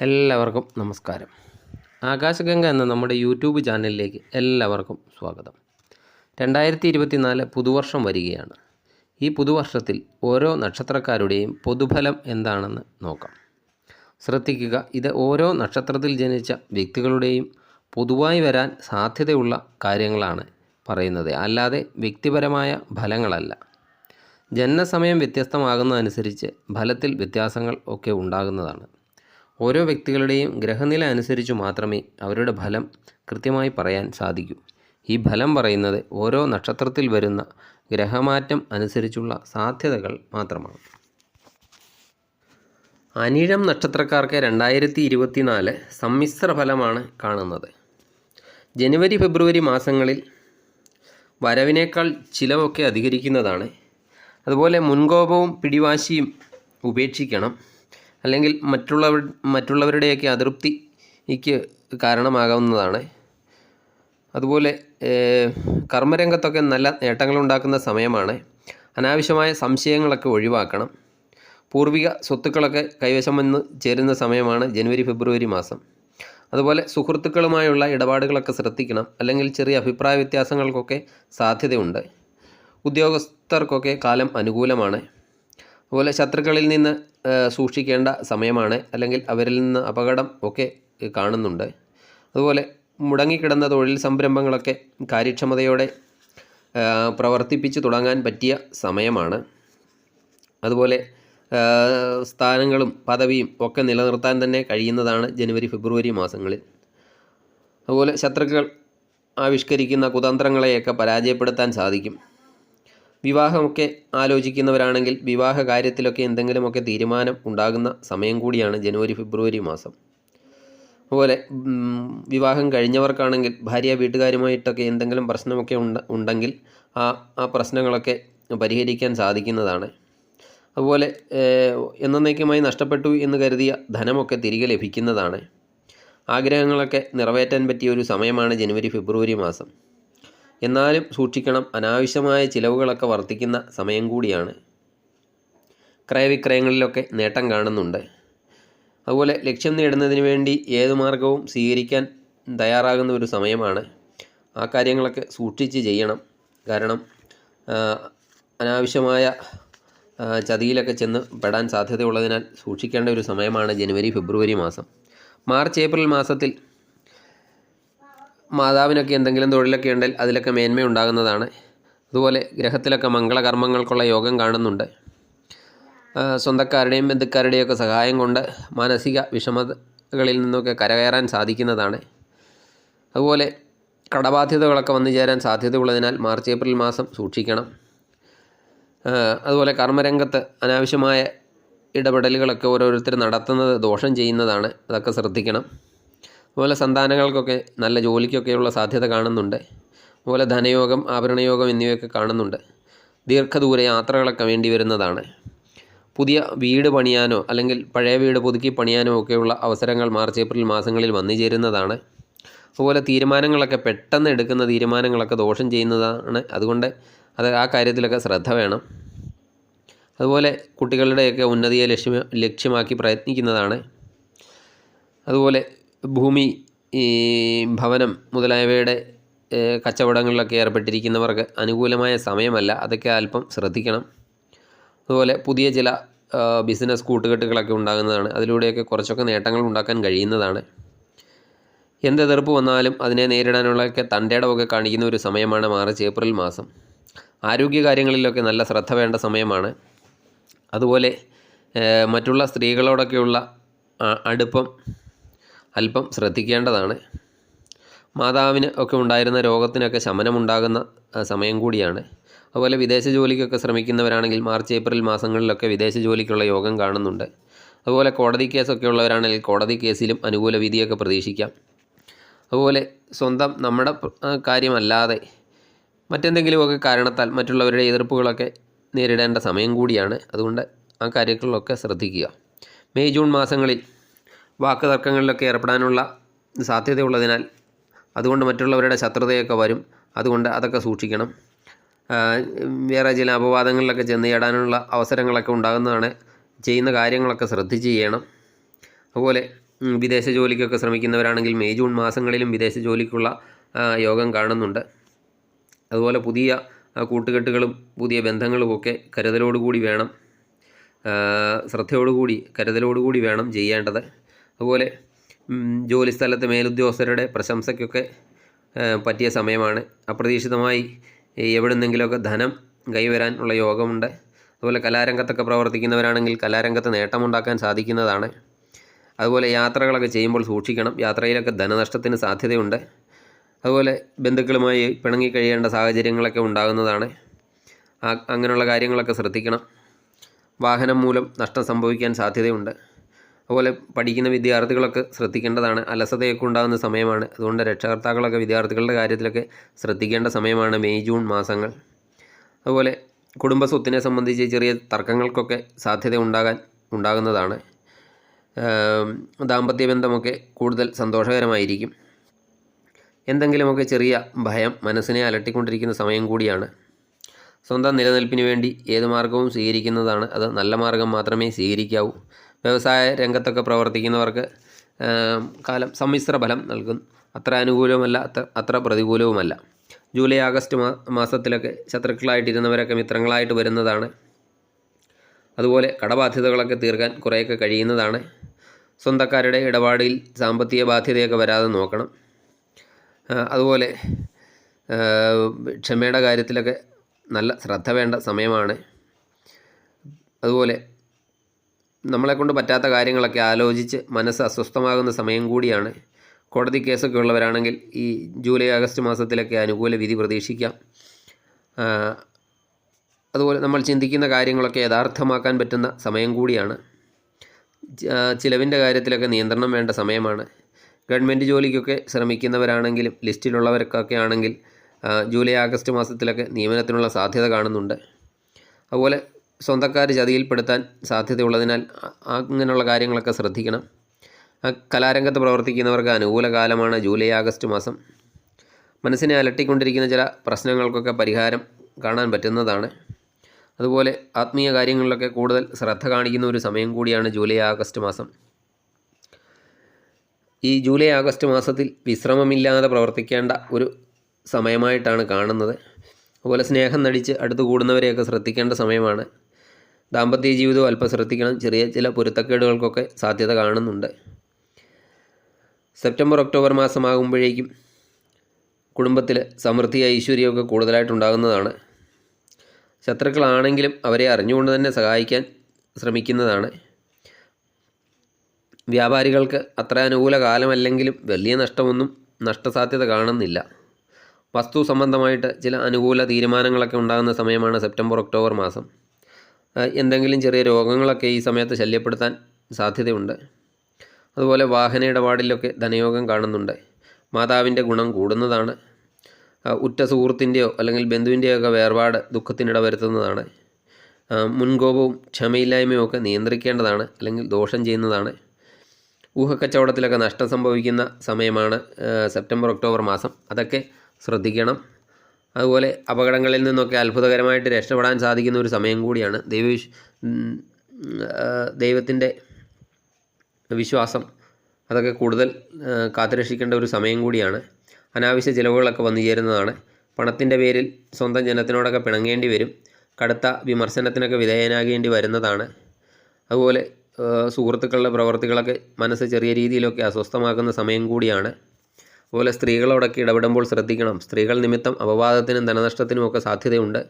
എല്ലാവർക്കും നമസ്കാരം. ആകാശഗംഗ എന്ന നമ്മുടെ യൂട്യൂബ് ചാനലിലേക്ക് എല്ലാവർക്കും സ്വാഗതം. രണ്ടായിരത്തി ഇരുപത്തിനാല് പുതുവർഷം വരികയാണ്. ഈ പുതുവർഷത്തിൽ ഓരോ നക്ഷത്രക്കാരുടെയും പൊതുഫലം എന്താണെന്ന് നോക്കാം. ശ്രദ്ധിക്കുക ഇത് ഓരോ നക്ഷത്രത്തിൽ ജനിച്ച വ്യക്തികളുടെയും പൊതുവായി വരാൻ സാധ്യതയുള്ള കാര്യങ്ങളാണ് പറയുന്നത്. അല്ലാതെ വ്യക്തിപരമായ ഫലങ്ങളല്ല. ജനനസമയം വ്യത്യസ്തമാകുന്നതനുസരിച്ച് ഫലത്തിൽ വ്യത്യാസങ്ങൾ ഒക്കെ ഉണ്ടാകുന്നതാണ്. ഓരോ വ്യക്തികളുടെയും ഗ്രഹനില അനുസരിച്ച് മാത്രമേ അവരുടെ ഫലം കൃത്യമായി പറയാൻ സാധിക്കൂ. ഈ ഫലം പറയുന്നത് ഓരോ നക്ഷത്രത്തിൽ വരുന്ന ഗ്രഹമാറ്റം അനുസരിച്ചുള്ള സാധ്യതകൾ മാത്രമാണ്. അനിഴം നക്ഷത്രക്കാർക്ക് രണ്ടായിരത്തി ഇരുപത്തിനാല് സമ്മിശ്ര ഫലമാണ് കാണുന്നത്. ജനുവരി ഫെബ്രുവരി മാസങ്ങളിൽ വരവിനേക്കാൾ ചിലവൊക്കെ അധികരിക്കുന്നതാണ് അതുപോലെ മുൻകോപവും പിടിവാശിയും ഉപേക്ഷിക്കണം. അല്ലെങ്കിൽ മറ്റുള്ളവർ മറ്റുള്ളവരുടെയൊക്കെ അതൃപ്തിക്ക് കാരണമാകാവുന്നതാണ്. അതുപോലെ കർമ്മരംഗത്തൊക്കെ നല്ല നേട്ടങ്ങളുണ്ടാക്കുന്ന സമയമാണ്. അനാവശ്യമായ സംശയങ്ങളൊക്കെ ഒഴിവാക്കണം. പൂർവിക സ്വത്തുക്കളൊക്കെ കൈവശം വന്ന് ചേരുന്ന സമയമാണ് ജനുവരി ഫെബ്രുവരി മാസം. അതുപോലെ സുഹൃത്തുക്കളുമായുള്ള ഇടപാടുകളൊക്കെ ശ്രദ്ധിക്കണം. അല്ലെങ്കിൽ ചെറിയ അഭിപ്രായ വ്യത്യാസങ്ങൾക്കൊക്കെ സാധ്യതയുണ്ട്. ഉദ്യോഗസ്ഥർക്കൊക്കെ കാലം അനുകൂലമാണ്. അതുപോലെ ശത്രുക്കളിൽ നിന്ന് സൂക്ഷിക്കേണ്ട സമയമാണ്. അല്ലെങ്കിൽ അവരിൽ നിന്ന് അപകടം ഒക്കെ കാണുന്നുണ്ട്. അതുപോലെ മുടങ്ങിക്കിടന്ന തൊഴിൽ സംരംഭങ്ങളൊക്കെ കാര്യക്ഷമതയോടെ പ്രവർത്തിപ്പിച്ച് തുടങ്ങാൻ പറ്റിയ സമയമാണ്. അതുപോലെ സ്ഥാനങ്ങളും പദവിയും ഒക്കെ നിലനിർത്താൻ തന്നെ കഴിയുന്നതാണ് ജനുവരി ഫെബ്രുവരി മാസങ്ങളിൽ. അതുപോലെ ശത്രുക്കൾ ആവിഷ്കരിക്കുന്ന കുതന്ത്രങ്ങളെയൊക്കെ പരാജയപ്പെടുത്താൻ സാധിക്കും. വിവാഹമൊക്കെ ആലോചിക്കുന്നവരാണെങ്കിൽ വിവാഹ കാര്യത്തിലൊക്കെ എന്തെങ്കിലുമൊക്കെ തീരുമാനം ഉണ്ടാകുന്ന സമയം കൂടിയാണ് ജനുവരി ഫെബ്രുവരി മാസം. അതുപോലെ വിവാഹം കഴിഞ്ഞവർക്കാണെങ്കിൽ ഭാര്യ വീട്ടുകാരുമായിട്ടൊക്കെ എന്തെങ്കിലും പ്രശ്നമൊക്കെ ഉണ്ട ഉണ്ടെങ്കിൽ ആ ആ പ്രശ്നങ്ങളൊക്കെ പരിഹരിക്കാൻ സാധിക്കുന്നതാണ്. അതുപോലെ എന്നേക്കുമായി നഷ്ടപ്പെട്ടു എന്ന് കരുതിയ ധനമൊക്കെ തിരികെ ലഭിക്കുന്നതാണ്. ആഗ്രഹങ്ങളൊക്കെ നിറവേറ്റാൻ പറ്റിയ ഒരു സമയമാണ് ജനുവരി ഫെബ്രുവരി മാസം. എന്നാലും സൂക്ഷിക്കണം അനാവശ്യമായ ചിലവുകളൊക്കെ വർദ്ധിക്കുന്ന സമയം കൂടിയാണ്. ക്രയവിക്രയങ്ങളിലൊക്കെ നേട്ടം കാണുന്നുണ്ട്. അതുപോലെ ലക്ഷ്യം നേടുന്നതിന് വേണ്ടി ഏത് മാർഗവും സ്വീകരിക്കാൻ തയ്യാറാകുന്ന ഒരു സമയമാണ്. ആ കാര്യങ്ങളൊക്കെ സൂക്ഷിച്ച് ചെയ്യണം. കാരണം അനാവശ്യമായ ചതിയിലൊക്കെ ചെന്ന് പെടാൻ സാധ്യതയുള്ളതിനാൽ സൂക്ഷിക്കേണ്ട ഒരു സമയമാണ് ജനുവരി ഫെബ്രുവരി മാസം. മാർച്ച് ഏപ്രിൽ മാസത്തിൽ മാതാവിനൊക്കെ എന്തെങ്കിലും തൊഴിലൊക്കെ ഉണ്ടെങ്കിൽ അതിലൊക്കെ മേന്മയുണ്ടാകുന്നതാണ് അതുപോലെ ഗ്രഹത്തിലൊക്കെ മംഗളകർമ്മങ്ങൾക്കുള്ള യോഗം കാണുന്നുണ്ട്. സ്വന്തക്കാരുടെയും ബന്ധുക്കാരുടെയും ഒക്കെ സഹായം കൊണ്ട് മാനസിക വിഷമതകളിൽ നിന്നൊക്കെ കരകയറാൻ സാധിക്കുന്നതാണ്. അതുപോലെ കടബാധ്യതകളൊക്കെ വന്നു ചേരാൻ സാധ്യതയുള്ളതിനാൽ മാർച്ച് ഏപ്രിൽ മാസം സൂക്ഷിക്കണം. അതുപോലെ കർമ്മരംഗത്ത് അനാവശ്യമായ ഇടപെടലുകളൊക്കെ ഓരോരുത്തർ നടത്തുന്നത് ദോഷം ചെയ്യുന്നതാണ്. അതൊക്കെ ശ്രദ്ധിക്കണം. അതുപോലെ സന്താനങ്ങൾക്കൊക്കെ നല്ല ജോലിക്കൊക്കെയുള്ള സാധ്യത കാണുന്നുണ്ട്. അതുപോലെ ധനയോഗം ആഭരണയോഗം എന്നിവയൊക്കെ കാണുന്നുണ്ട്. ദീർഘദൂര യാത്രകളൊക്കെ വേണ്ടി വരുന്നതാണ്. പുതിയ വീട് പണിയാനോ അല്ലെങ്കിൽ പഴയ വീട് പുതുക്കി പണിയാനോ ഒക്കെയുള്ള അവസരങ്ങൾ മാർച്ച് ഏപ്രിൽ മാസങ്ങളിൽ വന്നു ചേരുന്നതാണ്. അതുപോലെ തീരുമാനങ്ങളൊക്കെ പെട്ടെന്ന് എടുക്കുന്ന തീരുമാനങ്ങളൊക്കെ ദോഷം ചെയ്യുന്നതാണ്. അതുകൊണ്ട് അത് ആ കാര്യത്തിലൊക്കെ ശ്രദ്ധ വേണം. അതുപോലെ കുട്ടികളുടെയൊക്കെ ഉന്നതിയെ ലക്ഷ്യ ലക്ഷ്യമാക്കി പ്രയത്നിക്കുന്നതാണ്. അതുപോലെ ഭൂമി ഈ ഭവനം മുതലായവയുടെ കച്ചവടങ്ങളിലൊക്കെ ഏർപ്പെട്ടിരിക്കുന്നവർക്ക് അനുകൂലമായ സമയമല്ല. അതൊക്കെ അല്പം ശ്രദ്ധിക്കണം. അതുപോലെ പുതിയ ചില ബിസിനസ് കൂട്ടുകെട്ടുകളൊക്കെ ഉണ്ടാകുന്നതാണ്. അതിലൂടെയൊക്കെ കുറച്ചൊക്കെ നേട്ടങ്ങൾ ഉണ്ടാക്കാൻ കഴിയുന്നതാണ്. എന്ത് എതിർപ്പ് വന്നാലും അതിനെ നേരിടാനുള്ളതൊക്കെ തന്റെടമൊക്കെ കാണിക്കുന്ന ഒരു സമയമാണ് മാർച്ച് ഏപ്രിൽ മാസം. ആരോഗ്യ കാര്യങ്ങളിലൊക്കെ നല്ല ശ്രദ്ധ വേണ്ട സമയമാണ്. അതുപോലെ മറ്റുള്ള സ്ത്രീകളോടൊക്കെയുള്ള അടുപ്പം അല്പം ശ്രദ്ധിക്കേണ്ടതാണ്. മാതാവിന് ഒക്കെ ഉണ്ടായിരുന്ന രോഗത്തിനൊക്കെ ശമനമുണ്ടാകുന്ന സമയം കൂടിയാണ്. അതുപോലെ വിദേശ ജോലിക്കൊക്കെ ശ്രമിക്കുന്നവരാണെങ്കിൽ മാർച്ച് ഏപ്രിൽ മാസങ്ങളിലൊക്കെ വിദേശ ജോലിക്കുള്ള യോഗം കാണുന്നുണ്ട്. അതുപോലെ കോടതി കേസൊക്കെ ഉള്ളവരാണെങ്കിൽ കോടതി കേസിലും അനുകൂല വിധിയൊക്കെ പ്രതീക്ഷിക്കാം. അതുപോലെ സ്വന്തം നമ്മുടെ കാര്യമല്ലാതെ മറ്റെന്തെങ്കിലുമൊക്കെ കാരണത്താൽ മറ്റുള്ളവരുടെ എതിർപ്പുകളൊക്കെ നേരിടേണ്ട സമയം കൂടിയാണ്. അതുകൊണ്ട് ആ കാര്യങ്ങളിലൊക്കെ ശ്രദ്ധിക്കുക. മെയ് ജൂൺ മാസങ്ങളിൽ വാക്ക് തർക്കങ്ങളിലൊക്കെ ഏർപ്പെടാനുള്ള സാധ്യതയുള്ളതിനാൽ അതുകൊണ്ട് മറ്റുള്ളവരുടെ ശത്രുതയൊക്കെ വരും. അതുകൊണ്ട് അതൊക്കെ സൂക്ഷിക്കണം. വേറെ ചില അപവാദങ്ങളിലൊക്കെ ചെന്ന് ചേടാനുള്ള അവസരങ്ങളൊക്കെ ഉണ്ടാകുന്നതാണ് ചെയ്യുന്ന കാര്യങ്ങളൊക്കെ ശ്രദ്ധിച്ച് ചെയ്യണം. അതുപോലെ വിദേശ ജോലിക്കൊക്കെ ശ്രമിക്കുന്നവരാണെങ്കിൽ മെയ് ജൂൺ മാസങ്ങളിലും വിദേശ ജോലിക്കുള്ള യോഗം കാണുന്നുണ്ട്. അതുപോലെ പുതിയ കൂട്ടുകെട്ടുകളും പുതിയ ബന്ധങ്ങളുമൊക്കെ കരുതലോടുകൂടി വേണം. ശ്രദ്ധയോടുകൂടി കരുതലോടുകൂടി വേണം ചെയ്യേണ്ടത്. അതുപോലെ ജോലിസ്ഥലത്തെ ജോലി സ്ഥലത്ത് മേലുദ്യോഗസ്ഥരുടെ പ്രശംസയ്ക്കൊക്കെ പറ്റിയ സമയമാണ്. അപ്രതീക്ഷിതമായി എവിടെ നിന്നെങ്കിലുമൊക്കെ ധനം കൈവരാനുള്ള യോഗമുണ്ട്. അതുപോലെ കലാരംഗത്തൊക്കെ പ്രവർത്തിക്കുന്നവരാണെങ്കിൽ കലാരംഗത്ത് നേട്ടമുണ്ടാക്കാൻ സാധിക്കുന്നതാണ്. അതുപോലെ യാത്രകളൊക്കെ ചെയ്യുമ്പോൾ സൂക്ഷിക്കണം. യാത്രയിലൊക്കെ ധനനഷ്ടത്തിന് സാധ്യതയുണ്ട്. അതുപോലെ ബന്ധുക്കളുമായി പിണങ്ങി കഴിയേണ്ട സാഹചര്യങ്ങളൊക്കെ ഉണ്ടാകുന്നതാണ്. അങ്ങനെയുള്ള കാര്യങ്ങളൊക്കെ ശ്രദ്ധിക്കണം. വാഹനം മൂലം നഷ്ടം സംഭവിക്കാൻ സാധ്യതയുണ്ട്. അതുപോലെ പഠിക്കുന്ന വിദ്യാർത്ഥികളൊക്കെ ശ്രദ്ധിക്കേണ്ടതാണ് അലസതയൊക്കെ ഉണ്ടാകുന്ന സമയമാണ്. അതുകൊണ്ട് രക്ഷകർത്താക്കളൊക്കെ വിദ്യാർത്ഥികളുടെ കാര്യത്തിലൊക്കെ ശ്രദ്ധിക്കേണ്ട സമയമാണ് മെയ് ജൂൺ മാസങ്ങൾ. അതുപോലെ കുടുംബ സ്വത്തിനെ സംബന്ധിച്ച് ചെറിയ തർക്കങ്ങൾക്കൊക്കെ സാധ്യത ഉണ്ടാകാൻ ഉണ്ടാകുന്നതാണ്. ദാമ്പത്യ ബന്ധമൊക്കെ കൂടുതൽ സന്തോഷകരമായിരിക്കും. എന്തെങ്കിലുമൊക്കെ ചെറിയ ഭയം മനസ്സിനെ അലട്ടിക്കൊണ്ടിരിക്കുന്ന സമയം കൂടിയാണ്. സ്വന്തം നിലനിൽപ്പിന് വേണ്ടി ഏത് മാർഗവും സ്വീകരിക്കുന്നതാണ്. അത് നല്ല മാർഗം മാത്രമേ സ്വീകരിക്കാവൂ. വ്യവസായ രംഗത്തൊക്കെ പ്രവർത്തിക്കുന്നവർക്ക് കാലം സമ്മിശ്ര ഫലം നൽകും. അത്ര അനുകൂലവുമല്ല അത്ര അത്ര പ്രതികൂലവുമല്ല. ജൂലൈ ആഗസ്റ്റ് മാ മാസത്തിലൊക്കെ ശത്രുക്കളായിട്ടിരുന്നവരൊക്കെ മിത്രങ്ങളായിട്ട് വരുന്നതാണ്. അതുപോലെ കടബാധ്യതകളൊക്കെ തീർക്കാൻ കുറേയൊക്കെ കഴിയുന്നതാണ്. സ്വന്തക്കാരുടെ ഇടപാടിൽ സാമ്പത്തിക ബാധ്യതയൊക്കെ വരാതെ നോക്കണം. അതുപോലെ ക്ഷമയുടെ കാര്യത്തിലൊക്കെ നല്ല ശ്രദ്ധ വേണ്ട സമയമാണ്. അതുപോലെ നമ്മളെക്കൊണ്ട് പറ്റാത്ത കാര്യങ്ങളൊക്കെ ആലോചിച്ച് മനസ്സ് അസ്വസ്ഥമാകുന്ന സമയം കൂടിയാണ്. കോടതി കേസൊക്കെ ഉള്ളവരാണെങ്കിൽ ഈ ജൂലൈ ആഗസ്റ്റ് മാസത്തിലൊക്കെ അനുകൂല വിധി പ്രതീക്ഷിക്കാം. അതുപോലെ നമ്മൾ ചിന്തിക്കുന്ന കാര്യങ്ങളൊക്കെ യഥാർത്ഥമാക്കാൻ പറ്റുന്ന സമയം കൂടിയാണ്. ചിലവിന്റെ കാര്യത്തിലൊക്കെ നിയന്ത്രണം വേണ്ട സമയമാണ്. ഗവൺമെന്റ് ജോലിക്കൊക്കെ ശ്രമിക്കുന്നവരാണെങ്കിലും ലിസ്റ്റിലുള്ളവർക്കൊക്കെ ആണെങ്കിൽ ജൂലൈ ആഗസ്റ്റ് മാസത്തിലൊക്കെ നിയമനത്തിനുള്ള സാധ്യത കാണുന്നുണ്ട്. അതുപോലെ സ്വന്തക്കാർ ചതിയിൽപ്പെടുത്താൻ സാധ്യതയുള്ളതിനാൽ അങ്ങനെയുള്ള കാര്യങ്ങളൊക്കെ ശ്രദ്ധിക്കണം. കലാരംഗത്ത് പ്രവർത്തിക്കുന്നവർക്ക് അനുകൂല കാലമാണ് ജൂലൈ ആഗസ്റ്റ് മാസം. മനസ്സിനെ അലട്ടിക്കൊണ്ടിരിക്കുന്ന ചില പ്രശ്നങ്ങൾക്കൊക്കെ പരിഹാരം കാണാൻ പറ്റുന്നതാണ്. അതുപോലെ ആത്മീയ കാര്യങ്ങളിലൊക്കെ കൂടുതൽ ശ്രദ്ധ കാണിക്കുന്ന ഒരു സമയം കൂടിയാണ് ജൂലൈ ആഗസ്റ്റ് മാസം. ഈ ജൂലൈ ആഗസ്റ്റ് മാസത്തിൽ വിശ്രമമില്ലാതെ പ്രവർത്തിക്കേണ്ട ഒരു സമയമായിട്ടാണ് കാണുന്നത്. അതുപോലെ സ്നേഹം നടിച്ച് അടുത്ത് കൂടുന്നവരെയൊക്കെ ശ്രദ്ധിക്കേണ്ട സമയമാണ്. ദാമ്പത്യ ജീവിതവും അല്പം ശ്രദ്ധിക്കണം. ചെറിയ ചില പൊരുത്തക്കേടുകൾക്കൊക്കെ സാധ്യത കാണുന്നുണ്ട്. സെപ്റ്റംബർ ഒക്ടോബർ മാസമാകുമ്പോഴേക്കും കുടുംബത്തിൽ സമൃദ്ധി ഐശ്വര്യമൊക്കെ കൂടുതലായിട്ടുണ്ടാകുന്നതാണ്. ശത്രുക്കളാണെങ്കിലും അവരെ അറിഞ്ഞുകൊണ്ട് തന്നെ സഹായിക്കാൻ ശ്രമിക്കുന്നതാണ്. വ്യാപാരികൾക്ക് അത്ര അനുകൂല കാലമല്ലെങ്കിലും വലിയ നഷ്ടമൊന്നും നഷ്ടസാധ്യത കാണുന്നില്ല. വസ്തു സംബന്ധമായിട്ട് ചില അനുകൂല തീരുമാനങ്ങളൊക്കെ ഉണ്ടാകുന്ന സമയമാണ് സെപ്റ്റംബർ ഒക്ടോബർ മാസം. എന്തെങ്കിലും ചെറിയ രോഗങ്ങളൊക്കെ ഈ സമയത്ത് ശല്യപ്പെടുത്താൻ സാധ്യതയുണ്ട്. അതുപോലെ വാഹന ഇടപാടിലൊക്കെ ധനയോഗം കാണുന്നുണ്ട്. മാതാവിന്റെ ഗുണം കൂടുന്നതാണ്. ഉറ്റ സുഹൃത്തിന്റെയോ അല്ലെങ്കിൽ ബന്ധുവിന്റെയോ ഒക്കെ വേർപാട് ദുഃഖത്തിനിട വരുത്തുന്നതാണ്. മുൻകോപവും ക്ഷമയില്ലായ്മയും ഒക്കെ നിയന്ത്രിക്കേണ്ടതാണ് അല്ലെങ്കിൽ ദോഷം ചെയ്യുന്നതാണ്. ഊഹക്കച്ചവടത്തിലൊക്കെ നഷ്ടം സംഭവിക്കുന്ന സമയമാണ് സെപ്റ്റംബർ ഒക്ടോബർ മാസം. അതൊക്കെ ശ്രദ്ധിക്കണം. അതുപോലെ അപകടങ്ങളിൽ നിന്നൊക്കെ അത്ഭുതകരമായിട്ട് രക്ഷപ്പെടാൻ സാധിക്കുന്ന ഒരു സമയം കൂടിയാണ് ദൈവവിശ് ദൈവത്തിന്റെ വിശ്വാസം. അതൊക്കെ കൂടുതൽ കാത്തുരക്ഷിക്കേണ്ട ഒരു സമയം കൂടിയാണ്. അനാവശ്യ ചിലവുകളൊക്കെ വന്നു ചേരുന്നതാണ്. പണത്തിന്റെ പേരിൽ സ്വന്തം ജനത്തിനോടൊക്കെ പിണങ്ങേണ്ടി വരും. കടുത്ത വിമർശനത്തിനൊക്കെ വിധേയനാകേണ്ടി വരുന്നതാണ്. അതുപോലെ സുഹൃത്തുക്കളുടെ പ്രവർത്തികളൊക്കെ മനസ്സ് ചെറിയ രീതിയിലൊക്കെ അസ്വസ്ഥമാക്കുന്ന സമയം കൂടിയാണ്. അതുപോലെ സ്ത്രീകളോടൊക്കെ ഇടപെടുമ്പോൾ ശ്രദ്ധിക്കണം. സ്ത്രീകൾ നിമിത്തം അപവാദത്തിനും ധനനഷ്ടത്തിനും ഒക്കെ സാധ്യതയുണ്ട്.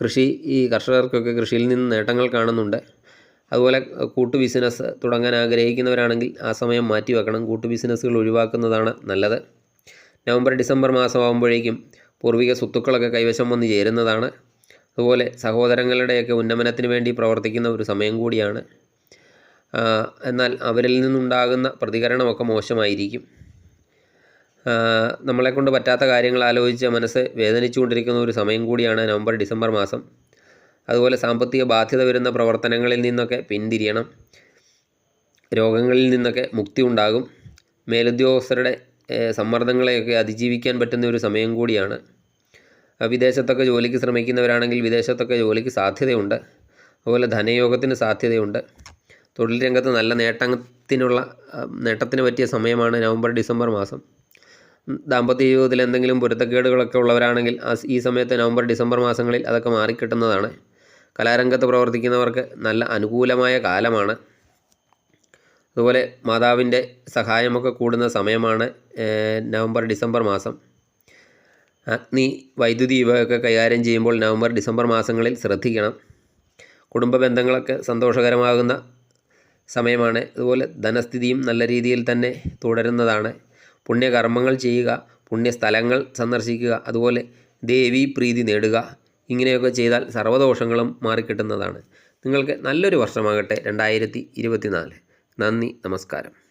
കൃഷി ഈ കർഷകർക്കൊക്കെ കൃഷിയിൽ നിന്ന് നേട്ടങ്ങൾ കാണുന്നുണ്ട്. അതുപോലെ കൂട്ടു ബിസിനസ് തുടങ്ങാൻ ആഗ്രഹിക്കുന്നവരാണെങ്കിൽ ആ സമയം മാറ്റി വെക്കണം. കൂട്ടു ബിസിനസ്സുകൾ ഒഴിവാക്കുന്നതാണ് നല്ലത്. നവംബർ ഡിസംബർ മാസമാകുമ്പോഴേക്കും പൂർവിക സ്വത്തുക്കളൊക്കെ കൈവശം വന്ന് ചേരുന്നതാണ്. അതുപോലെ സഹോദരങ്ങളുടെയൊക്കെ ഉന്നമനത്തിന് വേണ്ടി പ്രവർത്തിക്കുന്ന ഒരു സമയം കൂടിയാണ്. എന്നാൽ അവരിൽ നിന്നുണ്ടാകുന്ന പ്രതികരണമൊക്കെ മോശമായിരിക്കും. നമ്മളെക്കൊണ്ട് പറ്റാത്ത കാര്യങ്ങൾ ആലോചിച്ച് മനസ്സ് വേദനിച്ചുകൊണ്ടിരിക്കുന്ന ഒരു സമയം കൂടിയാണ് നവംബർ ഡിസംബർ മാസം. അതുപോലെ സാമ്പത്തിക ബാധ്യത വരുന്ന പ്രവർത്തനങ്ങളിൽ നിന്നൊക്കെ പിന്തിരിയണം. രോഗങ്ങളിൽ നിന്നൊക്കെ മുക്തി ഉണ്ടാകും. മേലുദ്യോഗസ്ഥരുടെ സമ്മർദ്ദങ്ങളെയൊക്കെ അതിജീവിക്കാൻ പറ്റുന്ന ഒരു സമയം കൂടിയാണ്. വിദേശത്തൊക്കെ ജോലിക്ക് ശ്രമിക്കുന്നവരാണെങ്കിൽ വിദേശത്തൊക്കെ ജോലിക്ക് സാധ്യതയുണ്ട്. അതുപോലെ ധനയോഗത്തിന് സാധ്യതയുണ്ട്. തൊഴിൽ രംഗത്ത് നല്ല നേട്ടത്തിനുള്ള നേട്ടത്തിന് പറ്റിയ സമയമാണ് നവംബർ ഡിസംബർ മാസം. ദാമ്പത്യ ജീവിതത്തിൽ എന്തെങ്കിലും പൊരുത്തക്കേടുകളൊക്കെ ഉള്ളവരാണെങ്കിൽ ഈ സമയത്ത് നവംബർ ഡിസംബർ മാസങ്ങളിൽ അതൊക്കെ മാറിക്കിട്ടുന്നതാണ്. കലാരംഗത്ത് പ്രവർത്തിക്കുന്നവർക്ക് നല്ല അനുകൂലമായ കാലമാണ്. അതുപോലെ മാതാവിന്റെ സഹായമൊക്കെ കൂടുന്ന സമയമാണ് നവംബർ ഡിസംബർ മാസം. അഗ്നി വൈദ്യുതി ഇവയൊക്കെ കൈകാര്യം ചെയ്യുമ്പോൾ നവംബർ ഡിസംബർ മാസങ്ങളിൽ ശ്രദ്ധിക്കണം. കുടുംബ ബന്ധങ്ങളൊക്കെ സന്തോഷകരമാകുന്ന സമയമാണ്. അതുപോലെ ധനസ്ഥിതിയും നല്ല രീതിയിൽ തന്നെ തുടരുന്നതാണ്. പുണ്യകർമ്മങ്ങൾ ചെയ്യുക പുണ്യസ്ഥലങ്ങൾ സന്ദർശിക്കുക അതുപോലെ ദേവി പ്രീതി നേടുക ഇങ്ങനെയൊക്കെ ചെയ്താൽ സർവദോഷങ്ങളും മാറിക്കിട്ടുന്നതാണ്. നിങ്ങൾക്ക് നല്ലൊരു വർഷമാകട്ടെ രണ്ടായിരത്തി ഇരുപത്തിനാല്. നന്ദി നമസ്കാരം.